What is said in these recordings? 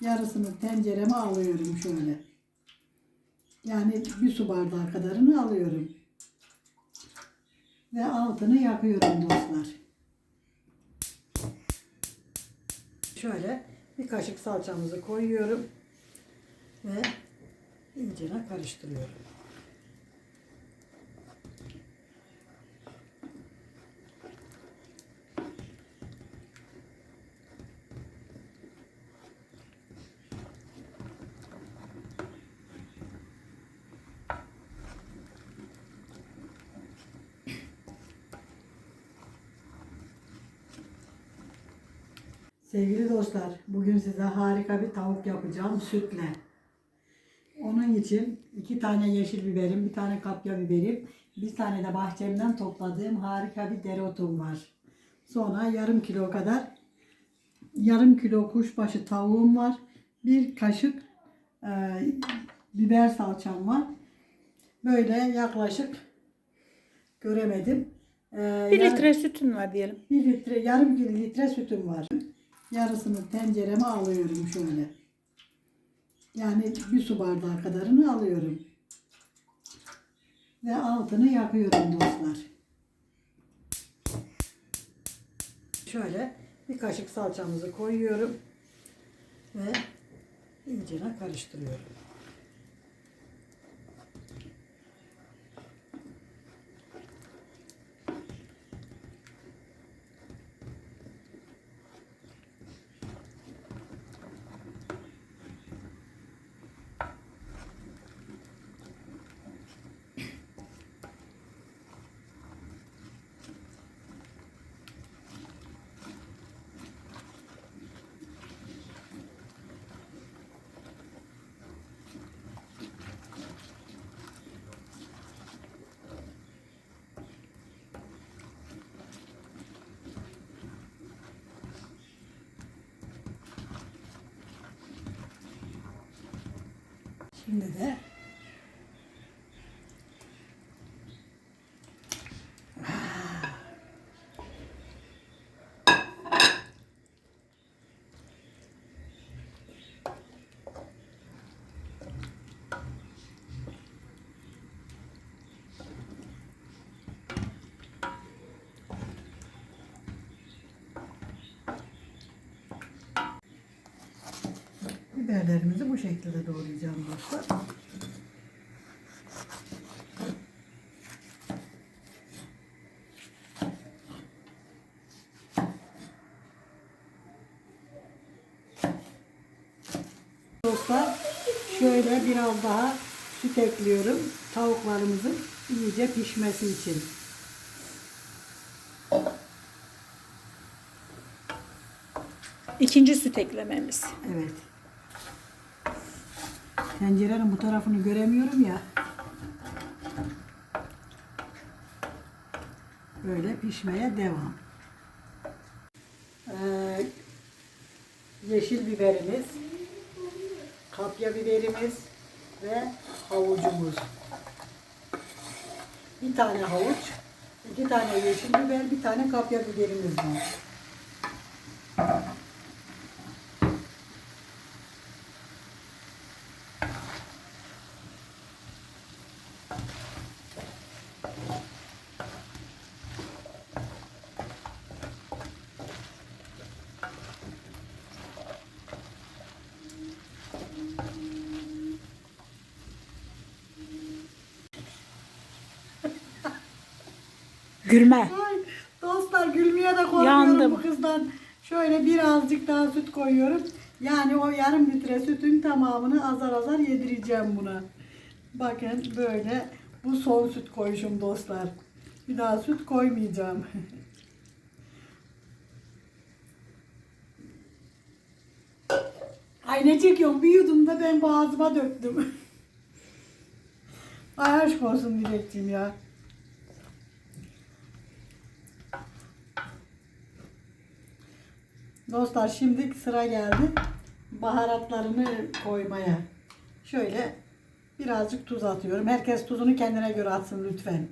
yarısını tencereme alıyorum şöyle. Yani bir su bardağı kadarını alıyorum. Ve altını yakıyorum dostlar. Şöyle bir kaşık salçamızı koyuyorum ve iyicene karıştırıyorum. Sevgili dostlar, bugün size harika bir tavuk yapacağım sütle. Onun için iki tane yeşil biberim, bir tane kapya biberim, bir tane de bahçemden topladığım harika bir dereotum var. Sonra yarım kilo kadar, yarım kilo kuşbaşı tavuğum var. Bir kaşık e, biber salçam var. Böyle yaklaşık göremedim. E, Bir yarım- litre sütün var diyelim. bir litre, yarım kilo litre sütüm var. Yarısını tencereme alıyorum şöyle. Yani bir su bardağı kadarını alıyorum. Ve altını yakıyorum dostlar. Şöyle bir kaşık salçamızı koyuyorum. Ve iyicene karıştırıyorum. Şimdi de biberlerimizi bu şekilde doğrayacağım dostlar. Dostlar şöyle biraz daha süt ekliyorum. Tavuklarımızın iyice pişmesi için. İkinci süt eklememiz. Evet. Tencerenin bu tarafını göremiyorum ya. Böyle pişmeye devam. Ee, yeşil biberimiz, kapya biberimiz ve havucumuz. Bir tane havuç, iki tane yeşil biber, bir tane kapya biberimiz var. Gülme. Ay, dostlar gülmeye de korkuyorum Yandım. bu kızdan. Şöyle birazcık daha süt koyuyorum. Yani o yarım litre sütün tamamını azar azar yedireceğim buna. Bakın böyle bu son süt koyuşum dostlar. Bir daha süt koymayacağım. Ay ne çekiyorum bir yudum da ben boğazıma döktüm. Ay aşk olsun Dilekciğim ya. Dostlar şimdi sıra geldi baharatlarını koymaya. Şöyle birazcık tuz atıyorum. Herkes tuzunu kendine göre atsın lütfen.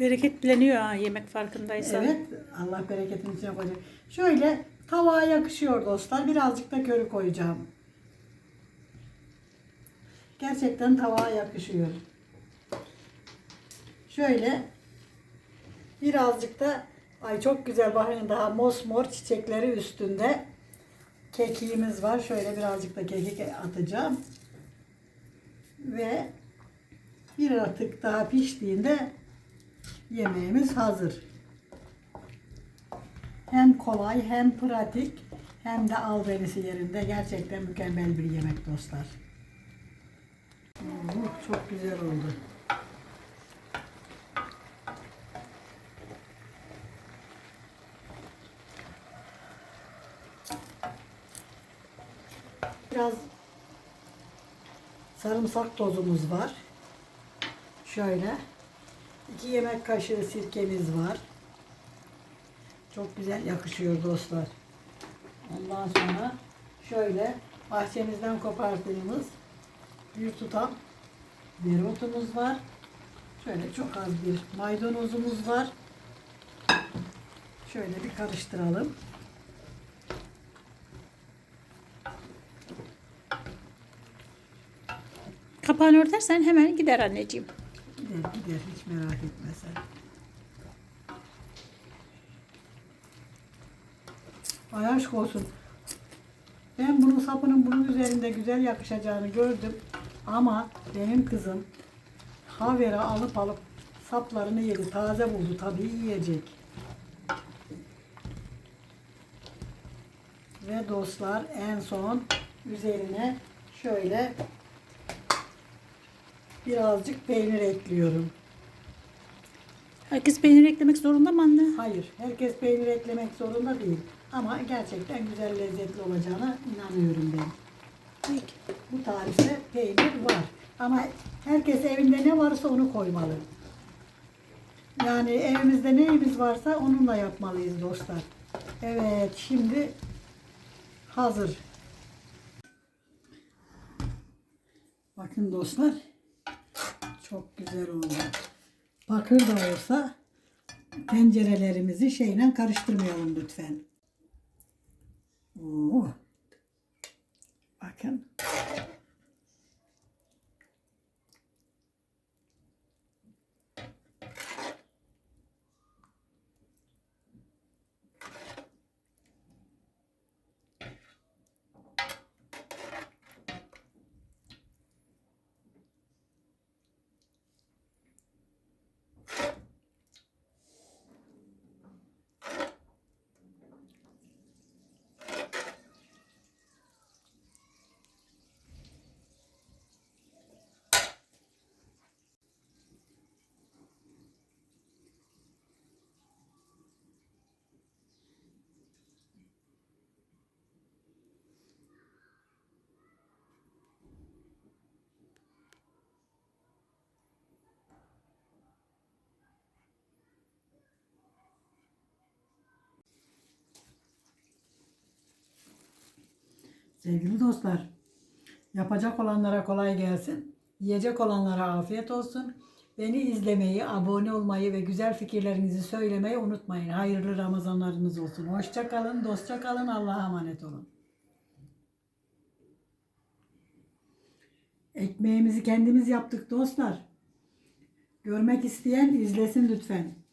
Bereketleniyor ha yemek farkındaysan. Evet Allah bereketini içine koyacak. Şöyle Tavağa yakışıyor dostlar. Birazcık da körü koyacağım. Gerçekten tavağa yakışıyor. Şöyle birazcık da ay çok güzel bakın daha mosmor çiçekleri üstünde kekiğimiz var. Şöyle birazcık da kekik atacağım. Ve bir atık daha piştiğinde yemeğimiz hazır. Hem kolay hem pratik hem de albenisi yerinde gerçekten mükemmel bir yemek dostlar. Oo, çok güzel oldu. Biraz sarımsak tozumuz var. Şöyle. iki yemek kaşığı sirkemiz var. Çok güzel yakışıyor dostlar. Ondan sonra şöyle bahçemizden kopardığımız bir tutam dereotumuz var. Şöyle çok az bir maydanozumuz var. Şöyle bir karıştıralım. Kapağını örtersen hemen gider anneciğim. Gider gider hiç merak etme sen. Ay aşk olsun. Ben bunun sapının bunun üzerinde güzel yakışacağını gördüm. Ama benim kızım havera alıp alıp saplarını yedi. Taze buldu tabii yiyecek. Ve dostlar en son üzerine şöyle birazcık peynir ekliyorum. Herkes peynir eklemek zorunda mı anne? Hayır, herkes peynir eklemek zorunda değil. Ama gerçekten güzel lezzetli olacağına inanıyorum ben. Peki. Bu tarifte peynir var. Ama herkes evinde ne varsa onu koymalı. Yani evimizde neyimiz varsa onunla yapmalıyız dostlar. Evet, şimdi hazır. Bakın dostlar. Çok güzel oldu. Bakır da olsa tencerelerimizi şeyle karıştırmayalım lütfen. Oo. Bakın. Sevgili dostlar, yapacak olanlara kolay gelsin. Yiyecek olanlara afiyet olsun. Beni izlemeyi, abone olmayı ve güzel fikirlerinizi söylemeyi unutmayın. Hayırlı Ramazanlarınız olsun. Hoşça kalın, dostça kalın. Allah'a emanet olun. Ekmeğimizi kendimiz yaptık dostlar. Görmek isteyen izlesin lütfen.